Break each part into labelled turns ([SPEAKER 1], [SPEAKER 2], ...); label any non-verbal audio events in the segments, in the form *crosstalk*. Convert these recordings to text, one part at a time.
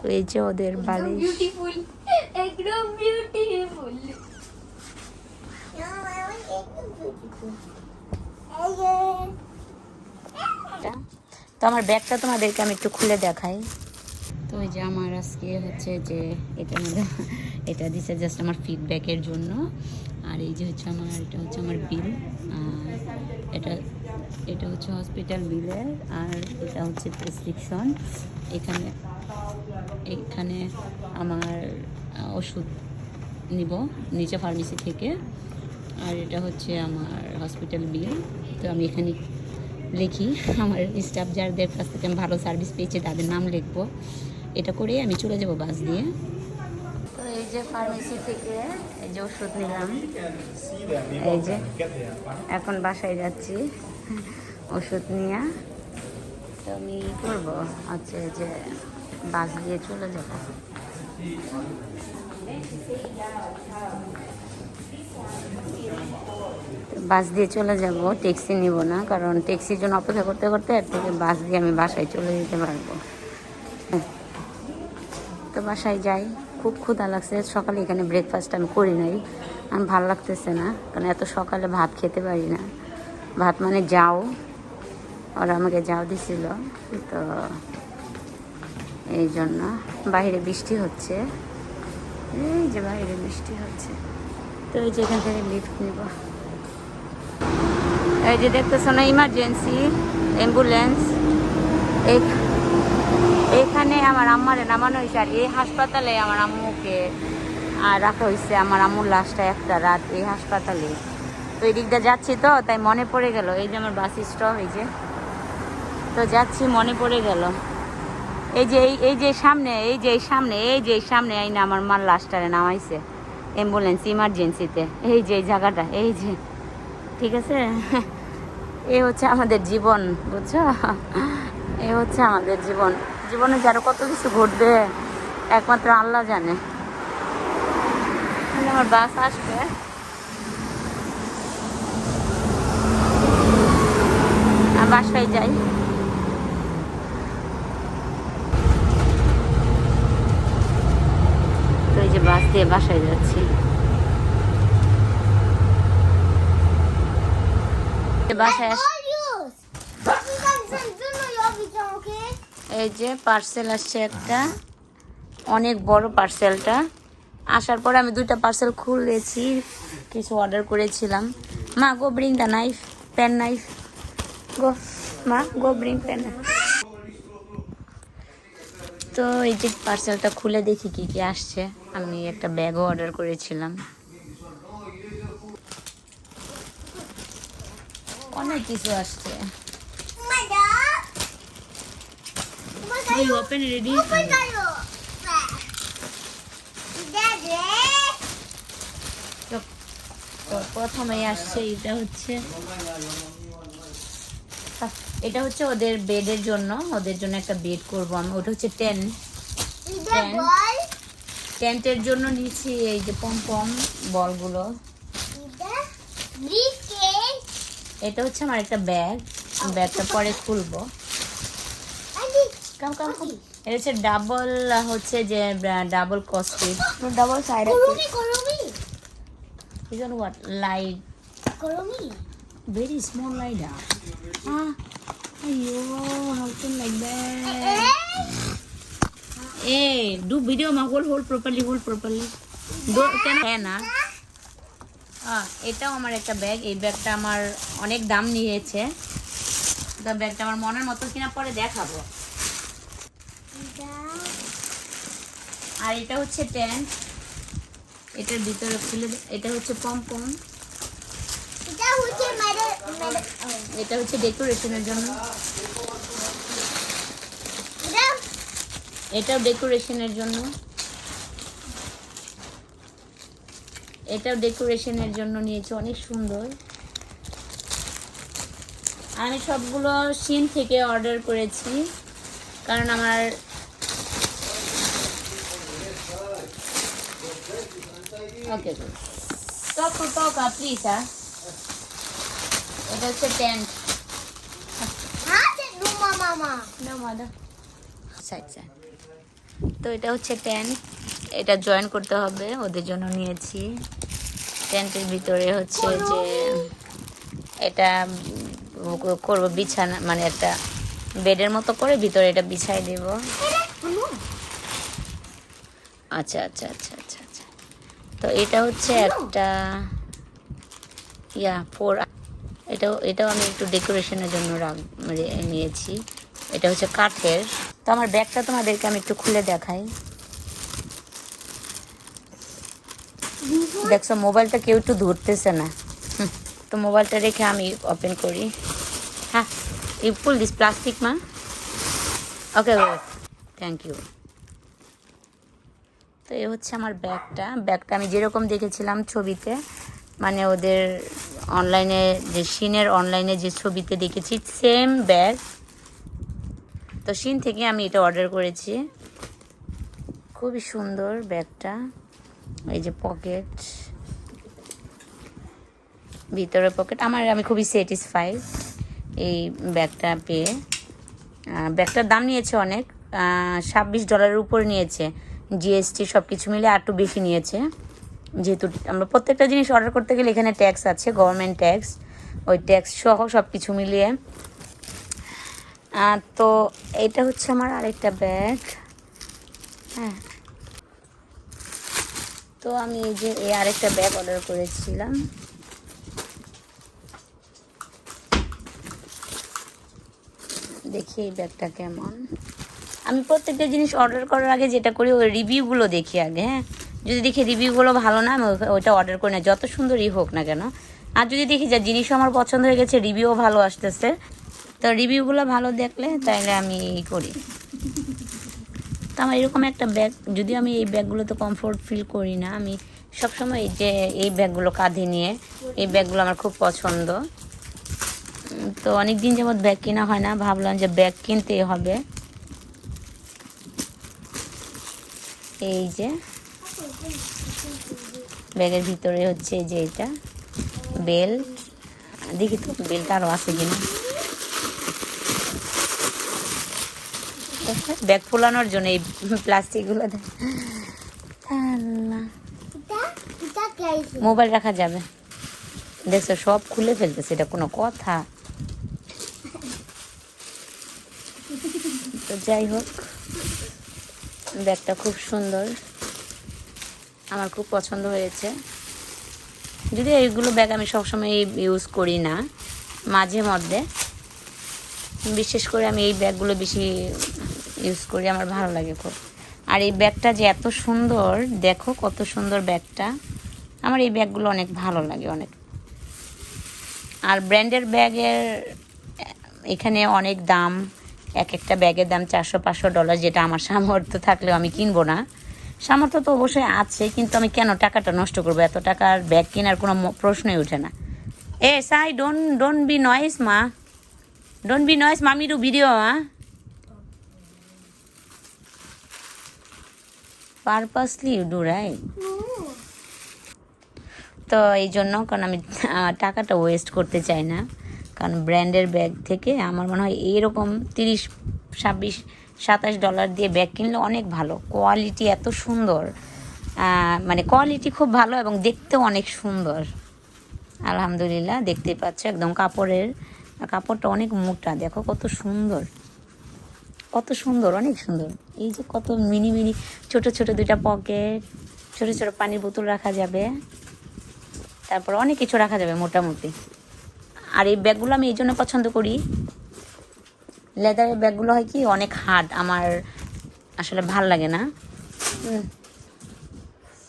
[SPEAKER 1] তো এই যে ওদের বালিশ।
[SPEAKER 2] একদম বিউটিফুল *laughs*
[SPEAKER 1] তো আমার ব্যাগটা তোমাদেরকে আমি একটু খুলে দেখাই। তো এই যে আমার আজকে হচ্ছে যে মধ্যে এটা দিছে জাস্ট আমার ফিডব্যাকের জন্য। আর এই যে হচ্ছে আমার এটা হচ্ছে আমার বিল আর এটা এটা হচ্ছে হসপিটাল বিলের আর এটা হচ্ছে প্রেসক্রিপশন এখানে এখানে আমার ওষুধ নিব নিচে ফার্মেসি থেকে। আর এটা হচ্ছে আমার হসপিটাল বিল তো আমি এখানে লিখি, আমার স্টাফ যাদের কাছ থেকে আমি ভালো সার্ভিস পেয়েছি, তাদের নাম লিখব। এটা করে আমি চলে যাব বাস দিয়ে। তো এই যে ফার্মেসি থেকে এই যে ওষুধ নিলাম, এই যে এখন বাসায় যাচ্ছি, ওষুধ নিয়ে। তো আমি করব হচ্ছে যে বাস দিয়ে চলে যাব। বাস দিয়ে চলে যাব, ট্যাক্সি নিব না, কারণ ট্যাক্সির জন্য অপেক্ষা করতে করতে এর থেকে বাস দিয়ে আমি বাসায় চলে যেতে পারব। তো বাসায় যাই, খুব ক্ষুধা লাগছে, সকালে এখানে ব্রেকফাস্ট আমি করি নাই আমি ভালো লাগতেছে না, কারণ এত সকালে ভাত খেতে পারি না। ভাত মানে যাও, ওরা আমাকে যাও দিছিল, তো এই জন্য বাইরে বৃষ্টি হচ্ছে। এই যে বাইরে বৃষ্টি হচ্ছে। তো এই যে এখান থেকে লিফ্ট নিব। এই যে দেখতেছো না ইমার্জেন্সি অ্যাম্বুলেন্স এখানে আমার আম্মারে নামানো হয়েছে আর এই হাসপাতালে আমার আম্মুকে আর রাখা হয়েছে আমার আম্মুর লাশটা একটা রাত এই হাসপাতালে। তো এই দিকটা যাচ্ছি তো, তাই মনে পড়ে গেল। এই যে আমার বাস স্টপ যে তো যাচ্ছি, মনে পড়ে গেল। এই যে এই যে সামনে, এই যে সামনে, এই যে সামনে এই না আমার মার লাস্টারে নামাইছে। অ্যাম্বুলেন্স ইমার্জেন্সিতে এই যে জায়গাটা, এই যে। ঠিক আছে? এই হচ্ছে আমাদের জীবন, বুঝছ? এই হচ্ছে আমাদের জীবন। জীবনে যারা কত কিছু ঘটবে, একমাত্র আল্লাহ জানে। আমার বাস আসবে। বাসায় যাই তো এই যে বাস দিয়ে বাসায় যাচ্ছি। বাসায় এই যে পার্সেল আসছে একটা। অনেক বড় পার্সেলটা আসার পরে আমি দুইটা পার্সেল খুলেছি, কিছু অর্ডার করেছিলাম। মা go bring the knife pen knife go মা গো ব্রিং পেন তো এই যে পার্সেলটা খুলে দেখি কি কি আসছে। আমি একটা ব্যাগও অর্ডার করেছিলাম। অনেক কিছু আসছে। ওপেন রেডি তো প্রথমে আসছে এটা হচ্ছে। এটা হচ্ছে ওদের বেডের জন্য। ওদের জন্য একটা বেড করব আমি। ওটা হচ্ছে টেন টেন্টের জন্য নিয়েছি এই যে পম পম বলগুলো। এটা হচ্ছে আমার একটা ব্যাগ ব্যাগটা পরে খুলবো। কাম কাম কাম এটা হচ্ছে ডাবল হচ্ছে যে double caustic double side is on what? Light very small light ayo how come like that? Hey do video ma hold hold properly hold properly. Do can হ্যাঁ না। এটাও আমার একটা ব্যাগ এই ব্যাগটা আমার অনেক দাম নিয়েছে। ব্যাগটা আমার মনের মতো কিনা পরে দেখাবো। আর এটা হচ্ছে টেন্ট এটার ভিতরে খুলে এটা হচ্ছে পমপম এটা হচ্ছে ডেকোরেশনের জন্য। এটাও ডেকোরেশনের জন্য। এটাও ডেকোরেশনের জন্য নিয়েছে অনেক সুন্দর। আমি সবগুলো সিন থেকে অর্ডার করেছি কারণ আমার ওকে টক টক প্লিজ হ্যাঁ এটা হচ্ছে tent No, mother. Side, side. তো এটা হচ্ছে টেন্ট এটা জয়েন করতে হবে ওদের জন্য নিয়েছি। টেন্টের ভিতরে হচ্ছে যে এটা করব বিছানা মানে একটা বেডের মতো করে ভিতরে এটা বিছাই দেব। আচ্ছা আচ্ছা আচ্ছা আচ্ছা আচ্ছা। তো এটা হচ্ছে একটা ইয়া ফোর এটাও এটাও আমি একটু ডেকোরেশনের জন্য রাখ মানে নিয়েছি। এটা হচ্ছে কাঠের। তো আমার ব্যাগটা তোমাদেরকে আমি একটু খুলে দেখাই। দেখছ, মোবাইলটা কেউ একটু ধরতেছে না। তো মোবাইলটা রেখে আমি ওপেন করি। হ্যাঁ ইউ পুল দিস প্লাস্টিক মা। ওকে থ্যাংক ইউ তো এ হচ্ছে আমার ব্যাগটা। ব্যাগটা আমি যেরকম দেখেছিলাম ছবিতে মানে ওদের অনলাইনে যে সিনের অনলাইনে যে ছবিতে দেখেছি সেম ব্যাগ তো শিন থেকে আমি এটা অর্ডার করেছি। খুবই সুন্দর ব্যাগটা। এই যে পকেট ভিতরে পকেট আমার, আমি খুবই স্যাটিসফাইড এই ব্যাগটা পেয়ে। ব্যাগটার দাম নিয়েছে অনেক। ছাব্বিশ ডলারের উপর নিয়েছে। জিএসটি সব কিছু মিলে একটু বেশি নিয়েছে। যেহেতু আমরা প্রত্যেকটা জিনিস অর্ডার করতে গেলে এখানে ট্যাক্স আছে গভর্নমেন্ট ট্যাক্স ওই ট্যাক্স সহ সব কিছু মিলিয়ে তো এটা হচ্ছে আমার আরেকটা ব্যাগ। হ্যাঁ। তো আমি এই যে এই আরেকটা ব্যাগ অর্ডার করেছিলাম। দেখি এই ব্যাগটা কেমন। আমি প্রত্যেকটা জিনিস অর্ডার করার আগে যেটা করি, ওই রিভিউগুলো দেখি আগে হ্যাঁ। যদি দেখি রিভিউগুলো ভালো না, আমি ওই- ওইটা অর্ডার করি না। যত সুন্দরই হোক না কেন। আর যদি দেখি যে জিনিসও আমার পছন্দ হয়ে গেছে রিভিউও ভালো আসতেছে তো রিভিউগুলো ভালো দেখলে তাইলে আমি করি। তো আমার এরকম একটা ব্যাগ যদিও আমি এই ব্যাগগুলোতে কমফোর্ট ফিল করি না, আমি সবসময় এই যে এই ব্যাগগুলো কাঁধে নিয়ে, এই ব্যাগগুলো আমার খুব পছন্দ। তো অনেক দিন যাবৎ ব্যাগ কেনা হয় না, ভাবলাম যে ব্যাগ কিনতেই হবে। এই যে, ব্যাগের ভিতরে হচ্ছে যে এটা বেল্ট দেখি তো বেল্ট আরও আছে কিনা। ব্যাগ ফোলানোর জন্য এই প্লাস্টিকগুলো মোবাইল রাখা যাবে। দেখছ, সব খুলে ফেলতেছে, এটা কোনো কথা। তো যাই হোক, ব্যাগটা খুব সুন্দর। আমার খুব পছন্দ হয়েছে। যদি এইগুলো ব্যাগ আমি সবসময় ইউজ করি না, মাঝে মধ্যে। বিশেষ করে আমি এই ব্যাগগুলো বেশি ইউজ করি, আমার ভালো লাগে খুব। আর এই ব্যাগটা যে এত সুন্দর, দেখো কত সুন্দর ব্যাগটা। আমার এই ব্যাগগুলো অনেক ভালো লাগে, অনেক। আর ব্র্যান্ডের ব্যাগের, এখানে অনেক দাম। এক একটা ব্যাগের দাম চারশো, পাঁচশো ডলার, যেটা আমার সামর্থ্য থাকলেও আমি কিনবো না। সামর্থ্য তো অবশ্যই আছে, কিন্তু আমি কেন টাকাটা নষ্ট করব? এত টাকার ব্যাগ কেনার কোনো প্রশ্নই ওঠে না। এ, সাই ডোন্ট ডোন্ট বি নয়েস, মা। ডোন্ট বি নয়েস মামি টু ভিডিও হ্যাঁ পারপাসলি ইউ ডু রাইট তো এই জন্য, কারণ আমি টাকাটা ওয়েস্ট করতে চাই না। কারণ ব্র্যান্ডের ব্যাগ থেকে আমার মনে হয় এইরকম তিরিশ, ছাব্বিশ, সাতাশ ডলার দিয়ে ব্যাগ কিনলে অনেক ভালো। কোয়ালিটি এত সুন্দর। মানে কোয়ালিটি খুব ভালো এবং দেখতেও অনেক সুন্দর। আলহামদুলিল্লাহ দেখতে পাচ্ছ, একদম কাপড়ের, কাপড়টা অনেক মোটা। দেখো কত সুন্দর। কত সুন্দর, অনেক সুন্দর। এই যে কত মিনি মিনি, ছোট ছোট দুইটা পকেট ছোট ছোট পানির বোতল রাখা যাবে। তারপর অনেক কিছু রাখা যাবে মোটামুটি। আর এই ব্যাগগুলো আমি এই জন্য পছন্দ করি। লেদারের ব্যাগগুলো হয় কি, অনেক হার্ড আমার আসলে ভালো লাগে না।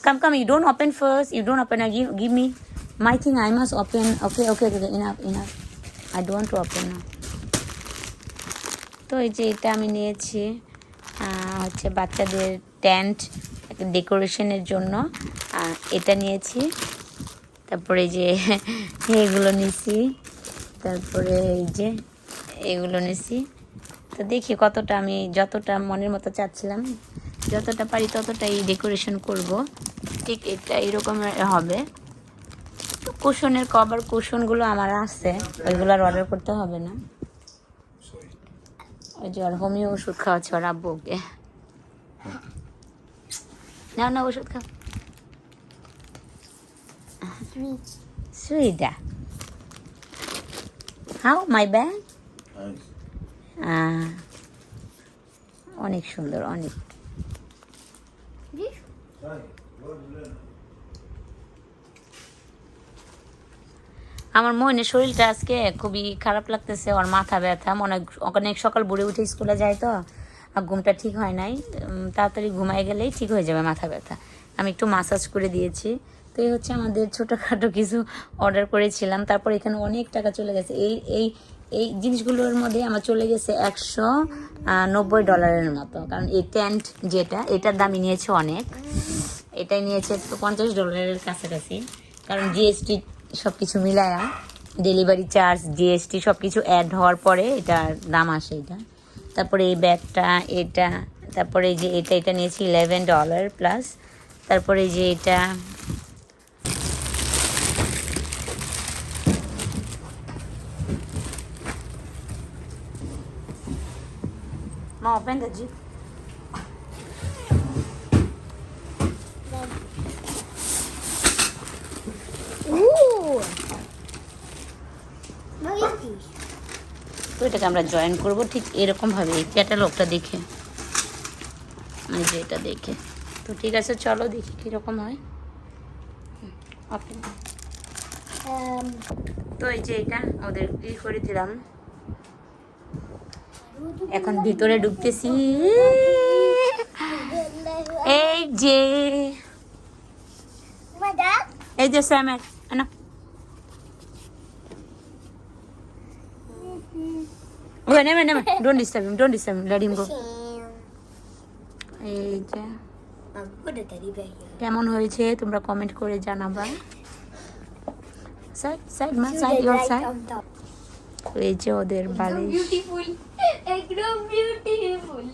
[SPEAKER 1] Come come you don't open first you don't open give me my thing I must open okay okay okay enough enough I don't to open না তো এই যে এটা আমি নিয়েছি হচ্ছে বাচ্চাদের টেন্ট ডেকোরেশনের জন্য। এটা নিয়েছি, তারপরে যে এগুলো নিয়েছি তারপরে এই যে *laughs* এগুলো নিয়েছি তো দেখি কতটা আমি যতটা মনের মতো চাচ্ছিলাম, যতটা পারি ততটাই ডেকোরেশন করব। ঠিক এটা এরকম হবে। কুশনের কভার, কুশনগুলো আমার আছে, ওইগুলো আর অর্ডার করতে হবে না। ওর হোমিও ওষুধ খাওয়াচ্ছে ওর আব্বুকে না না ওষুধ খাও. সুইটা হাউ মাই ব্যাগ. অনেক সুন্দর অনেক। আমার মনে শরীরটা আজকে খুবই খারাপ লাগতেছে, ওর মাথা ব্যথা, মনে অনেক সকাল বুড়ে উঠে স্কুলে যায় তো, আর ঘুমটা ঠিক হয় নাই। তাড়াতাড়ি ঘুমাই গেলেই ঠিক হয়ে যাবে মাথা ব্যথা। আমি একটু মাসাজ করে দিয়েছি। তো এই হচ্ছে আমাদের ছোটোখাটো কিছু অর্ডার করেছিলাম। তারপর এখানে অনেক টাকা চলে গেছে। এই এই এই জিনিসগুলোর মধ্যে আমার চলে গেছে একশো নব্বই ডলারের মতো। কারণ এই টেন্ট যেটা, এটার দামই নিয়েছে অনেক। এটাই নিয়েছে পঞ্চাশ ডলারের কাছাকাছি। কারণ জিএসটি সব কিছু মিলায়া ডেলিভারি চার্জ জিএসটি সব কিছু অ্যাড হওয়ার পরে এটার দাম আসে এটা। তারপরে এই ব্যাগটা, এটা, তারপরে যে এটা এটা নিয়েছি ইলেভেন ডলার প্লাস তারপরে যে এটা, মা ওপেন দ্য তো এটাকে আমরা জয়েন করব। ঠিক এরকমভাবে এই ক্যাটালগটা দেখে। এই যে এটা দেখে। তো ঠিক আছে চলো দেখি কীরকম হয়। তো এই যে এটা ওদের ই করে দিলাম। এখন ভিতরে ঢুকতেছি। এই যে। এই যে স্যামের না। ওকে নেমে নেমে don't disturb him don't disturb him let him go এই যে. কেমন হয়েছে তোমরা কমেন্ট করে জানাবা সাইড সাইড মা সাইড ইওর সাইড. এই যে ওদের বালিশ
[SPEAKER 2] beautiful. Ekdom beautiful.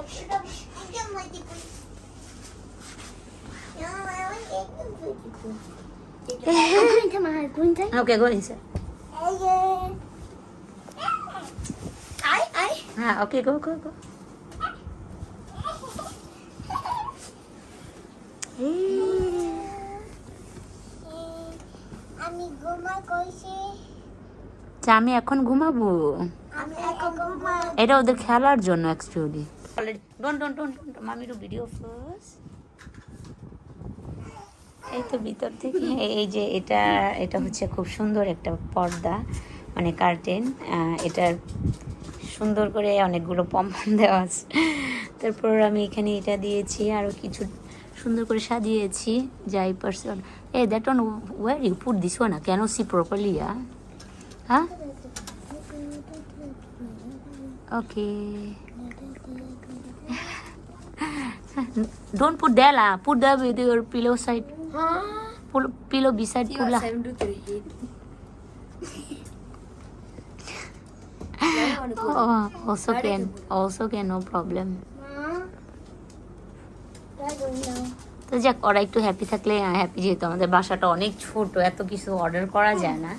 [SPEAKER 2] Ekdom beautiful. No,
[SPEAKER 1] হ্যাঁ ওকে গো গো গো
[SPEAKER 2] আমি ঘুমা কইছি
[SPEAKER 1] আমি এখন ঘুমাবো
[SPEAKER 2] আমি এখন ঘুমা
[SPEAKER 1] এটা ওদের খেলার জন্য actually don't don't don't don't মামিরও video first এই তো ভিতর থেকে এই যে এটা এটা হচ্ছে খুব সুন্দর একটা পর্দা মানে কার্টেন এটার সুন্দর করে অনেকগুলো পম্পম দেওয়া আছে তারপর আমি এখানে এটা দিয়েছি আরও কিছু সুন্দর করে সাজিয়েছি যাই person a that one where you put this one can see properly হ্যাঁ okay Don't put there lah. Put there with your pillow side.
[SPEAKER 2] Huh?
[SPEAKER 1] Pillow beside
[SPEAKER 2] to.
[SPEAKER 1] Oh, also can. Also can, no problem. তো যাক ওরা একটু happy থাকলে happy যেহেতু আমাদের বাসাটা অনেক ছোট এত কিছু অর্ডার করা যায় না।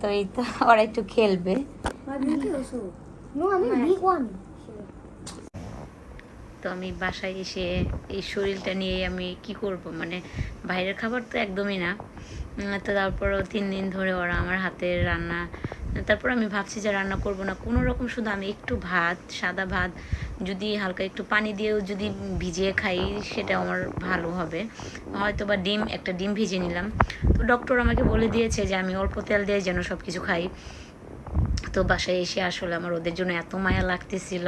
[SPEAKER 1] তো এই তো ওরা একটু খেলবে. তো আমি বাসায় এসে এই শরীরটা নিয়ে আমি কি করব? মানে বাইরের খাবার তো একদমই না। তো তারপরও তিন দিন ধরে ওরা আমার হাতের রান্না তারপর আমি ভাবছি যে রান্না করব না। কোনো রকম শুধু আমি একটু ভাত, সাদা ভাত, যদি হালকা একটু পানি দিয়েও যদি ভিজিয়ে খাই সেটা আমার ভালো হবে। হয়তো বা ডিম, একটা ডিম ভিজিয়ে নিলাম। তো ডক্টর আমাকে বলে দিয়েছে যে আমি অল্প তেল দিয়ে যেন সব কিছু খাই। তো বাসায় এসে আসলে আমার ওদের জন্য এত মায়া লাগতেছিল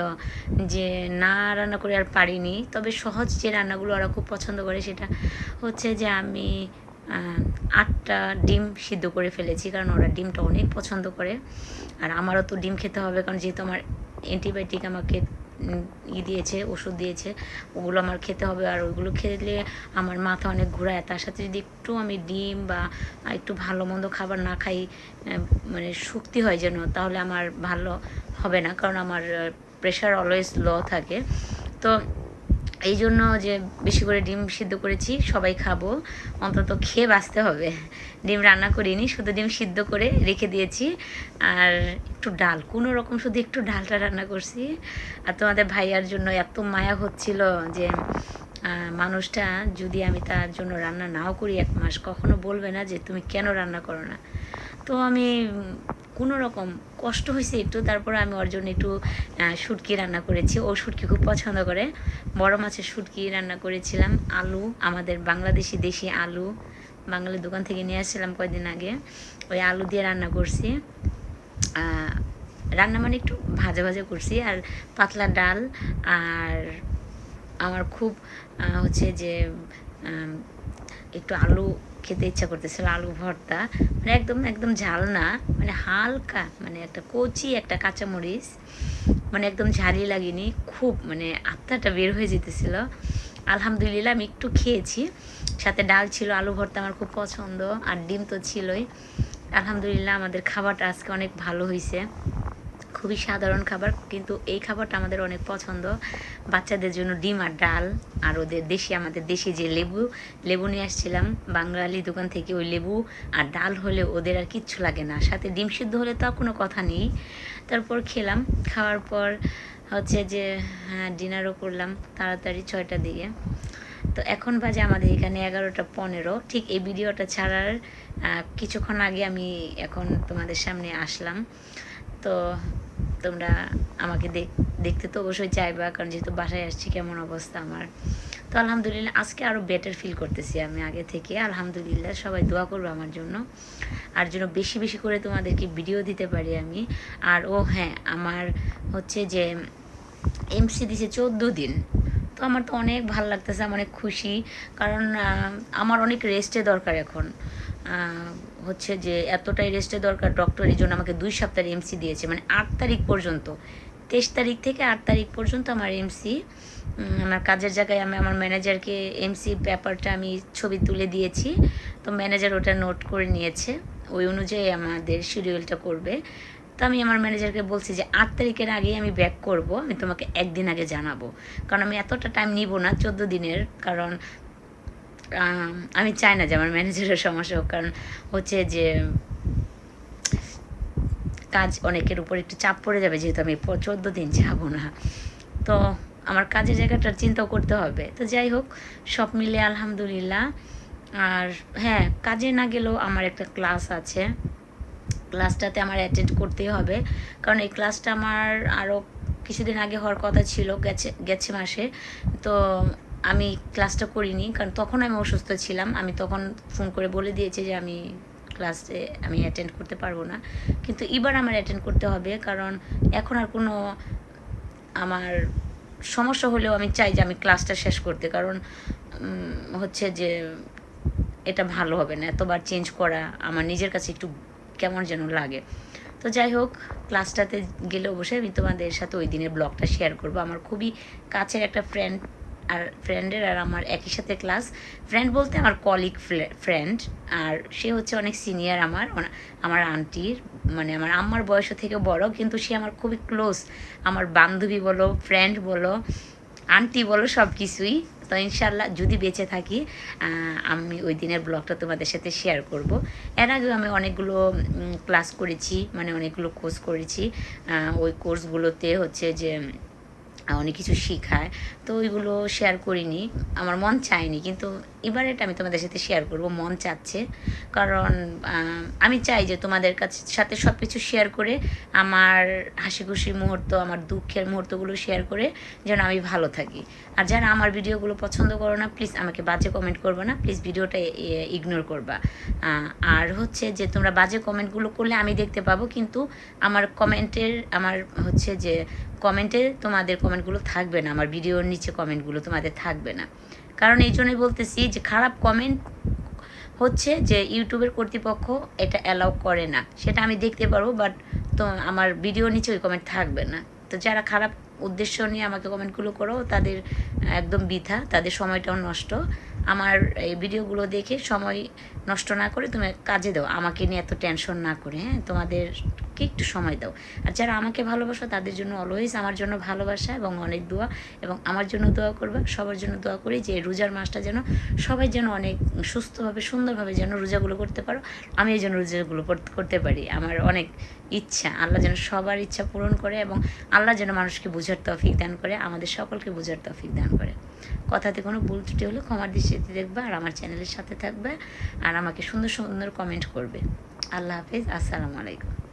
[SPEAKER 1] যে না রান্না করে আর পারিনি। তবে সহজ যে রান্নাগুলো ওরা খুব পছন্দ করে, সেটা হচ্ছে যে আমি আটটা ডিম সিদ্ধ করে ফেলেছি, কারণ ওরা ডিমটা অনেক পছন্দ করে। আর আমারও তো ডিম খেতে হবে, কারণ যেহেতু আমার অ্যান্টিবায়োটিক আমাকে ই দিয়েছে, ওষুধ দিয়েছে, ওগুলো আমার খেতে হবে। আর ওইগুলো খেলে আমার মাথা অনেক ঘোরায়। তার সাথে যদি একটু আমি ডিম বা একটু ভালো মন্দ খাবার না খাই মানে শক্তি হয় যেন, তাহলে আমার ভালো হবে না, কারণ আমার প্রেশার অলওয়েজ লো থাকে। তো এই জন্য যে বেশি করে ডিম সিদ্ধ করেছি, সবাই খাব। অন্তত খেয়ে বাঁচতে হবে। ডিম রান্না করিনি, শুধু ডিম সিদ্ধ করে রেখে দিয়েছি। আর একটু ডাল, কোনো রকম শুধু একটু ডালটা রান্না করছি। আর তোমাদের ভাইয়ার জন্য এত মায়া হচ্ছিল যে মানুষটা যদি আমি তার জন্য রান্না নাও করি এক মাস, কখনো বলবে না যে তুমি কেন রান্না করো না। তো আমি কোনো রকম কষ্ট হয়েছে একটু, তারপরে আমি ওর জন্য একটু শুটকি রান্না করেছি। ও শুটকি খুব পছন্দ করে। বড় মাছের শুটকি রান্না করেছিলাম, আলু, আমাদের বাংলাদেশি দেশি আলু। বাঙালি দোকান থেকে নিয়ে আসছিলাম কয়েকদিন আগে। ওই আলু দিয়ে রান্না করছি। রান্না মানে একটু ভাজা ভাজা করছি। আর পাতলা ডাল আর আমার খুব হচ্ছে যে একটু আলু খেতে ইচ্ছা করতেছিল আলু ভর্তা। মানে একদম একদম ঝাল না মানে হালকা মানে একটা কচি একটা কাঁচামরিচ মানে একদম ঝালই লাগেনি, খুব মানে আত্মাটা বের হয়ে যেতেছিল। আলহামদুলিল্লাহ আমি একটু খেয়েছি। সাথে ডাল ছিল, আলু ভর্তা আমার খুব পছন্দ, আর ডিম তো ছিলই। আলহামদুলিল্লাহ আমাদের খাবারটা আজকে অনেক ভালো হয়েছে খুবই সাধারণ খাবার, কিন্তু এই খাবারটা আমাদের অনেক পছন্দ। বাচ্চাদের জন্য ডিম আর ডাল, আর ওদের দেশি, আমাদের দেশি যে লেবু লেবু নিয়ে আসছিলাম, বাঙালি দোকান থেকে ওই লেবু আর ডাল হলে ওদের আর কিচ্ছু লাগে না। সাথে ডিম সিদ্ধ হলে তো আর কোনো কথা নেই। তারপর খেলাম, খাওয়ার পর হচ্ছে যে হ্যাঁ ডিনারও করলাম তাড়াতাড়ি ছয়টার দিকে। তো এখন বাজে আমাদের এখানে এগারোটা পনেরো। ঠিক এই ভিডিওটা ছাড়ার কিছুক্ষণ আগে আমি এখন তোমাদের সামনে আসলাম। তো তোমরা আমাকে দেখ দেখতে তো অবশ্যই চাইবা, কারণ যেহেতু বাসায় আসছি, কেমন অবস্থা আমার। তো আলহামদুলিল্লাহ, আজকে আরও বেটার ফিল করতেছি আমি আগে থেকে। আলহামদুলিল্লাহ, সবাই দোয়া করব আমার জন্য। আর যেন বেশি বেশি করে তোমাদেরকে ভিডিও দিতে পারি আমি। আর ও হ্যাঁ আমার হচ্ছে যে এমসি দিছে চোদ্দ দিন। তো আমার তো অনেক ভালো লাগতেছে, আমি অনেক খুশি। কারণ আমার অনেক রেস্টে দরকার এখন। হচ্ছে যে এতটাই রেস্টের দরকার ডক্টর এই জন্য আমাকে দুই সপ্তাহের এমসি দিয়েছে। মানে আট তারিখ পর্যন্ত। তেইশ তারিখ থেকে আট তারিখ পর্যন্ত আমার এমসি আমার কাজের জায়গায় আমি আমার ম্যানেজারকে এমসি ব্যাপারটা আমি ছবি তুলে দিয়েছি। তো ম্যানেজার ওটা নোট করে নিয়েছে। ওই অনুযায়ী আমাদের শিডিউলটা করবে। তো আমি আমার ম্যানেজারকে বলছি যে, আট তারিখের আগেই আমি ব্যাক করব। আমি তোমাকে একদিন আগে জানাব। কারণ আমি এতটা টাইম নিব না, চোদ্দ দিনের। কারণ আম, চাই না যে আমার ম্যানেজারের সমস্যা হোক কারণ হচ্ছে যে কাজ অনেকের উপর একটু চাপ পড়ে যাবে যেহেতু আমি চোদ্দ দিন যাব না। তো আমার কাজের জায়গাটার চিন্তাও করতে হবে। তো যাই হোক সব মিলে আলহামদুলিল্লাহ। আর হ্যাঁ কাজে না গেলেও আমার একটা ক্লাস আছে। ক্লাসটাতে আমার অ্যাটেন্ড করতেই হবে। কারণ এই ক্লাসটা আমার আরও কিছুদিন আগে হওয়ার কথা ছিল গেছে গেছে মাসে। তো আমি ক্লাসটা করিনি, কারণ তখন আমি অসুস্থ ছিলাম। আমি তখন ফোন করে বলে দিয়েছি যে আমি ক্লাসে আমি অ্যাটেন্ড করতে পারব না। কিন্তু এবার আমার অ্যাটেন্ড করতে হবে, কারণ এখন আর কোনো আমার সমস্যা হলেও আমি চাই যে আমি ক্লাসটা শেষ করতে। কারণ হচ্ছে যে এটা ভালো হবে না, এতবার চেঞ্জ করা আমার নিজের কাছে একটু কেমন যেন লাগে। তো যাই হোক ক্লাসটাতে গেলে অবশ্যই আমি তোমাদের সাথে ওই দিনের ব্লগটা শেয়ার করব। আমার খুবই কাছের একটা ফ্রেন্ড আর ফ্রেন্ডের আর আমার একই সাথে ক্লাস ফ্রেন্ড বলতে আমার কলিগ ফ্রেন্ড আর সে হচ্ছে অনেক সিনিয়র আমার আমার আন্টির মানে আমার আম্মার বয়স থেকে বড়, কিন্তু সে আমার খুবই ক্লোজ আমার বান্ধবী বলো ফ্রেন্ড বলো আন্টি বলো, সব কিছুই। তো ইনশাল্লাহ যদি বেঁচে থাকি আমি ওই দিনের ব্লগটা তোমাদের সাথে শেয়ার করব। এর আগেও আমি অনেকগুলো ক্লাস করেছি মানে অনেকগুলো কোর্স করেছি। ওই কোর্সগুলোতে হচ্ছে যে অনেক কিছু শেখায়। তো ওইগুলো শেয়ার করিনি। আমার মন চায়নি, কিন্তু এবার এটা আমি তোমাদের সাথে শেয়ার করব, মন চাচ্ছে। কারণ আমি চাই যে তোমাদের কাছে, সাথে সব কিছু শেয়ার করে আমার হাসি খুশি মুহূর্ত, আমার দুঃখের মুহূর্তগুলো শেয়ার করে যেন আমি ভালো থাকি। আর যারা আমার ভিডিওগুলো পছন্দ করো না প্লিজ আমাকে বাজে কমেন্ট করবে না প্লিজ ভিডিওটা ইগনোর করবা। আর হচ্ছে যে তোমরা বাজে কমেন্টগুলো করলে আমি দেখতে পাবো, কিন্তু আমার কমেন্টের আমার হচ্ছে যে কমেন্টে তোমাদের কমেন্টগুলো থাকবে না, আমার ভিডিওর নিচে কমেন্টগুলো তোমাদের থাকবে না। কারণ এই জন্যই বলতেছি যে খারাপ কমেন্ট হচ্ছে যে ইউটিউবের কর্তৃপক্ষ এটা অ্যালাউ করে না। সেটা আমি দেখতে পারব, বাট তো আমার ভিডিও নিচে ওই কমেন্ট থাকবে না। তো যারা খারাপ উদ্দেশ্য নিয়ে আমাকে কমেন্টগুলো করো, তাদের একদম বৃথা, তাদের সময়টাও নষ্ট। আমার এই ভিডিওগুলো দেখে সময় নষ্ট না করে তুমি কাজে দাও, আমাকে নিয়ে এত টেনশন না করে হ্যাঁ? তোমাদেরকে একটু সময় দাও। আর যারা আমাকে ভালোবাসো, তাদের জন্য অলওয়েজ আমার জন্য ভালোবাসা এবং অনেক দোয়া এবং আমার জন্য দোয়া করবে, সবার জন্য দোয়া করি যে রোজার মাসটা যেন সবাই যেন অনেক সুস্থভাবে, সুন্দরভাবে যেন রোজাগুলো করতে পারো, আমি এই জন্য রোজাগুলো করতে পারি। আমার অনেক ইচ্ছা, আল্লাহ যেন সবার ইচ্ছা পূরণ করে এবং আল্লাহ যেন মানুষকে বুঝে বোঝার তফিক দান করে, আমাদের সকলকে বোঝার তফিক দান করে। কথাতে কোনো ভুল ত্রুটি হলে ক্ষমার দৃষ্টিতে দেখবে আর আমার চ্যানেলের সাথে থাকবে আর আমাকে সুন্দর সুন্দর কমেন্ট করবে। আল্লাহ হাফিজ, আসসালামু আলাইকুম।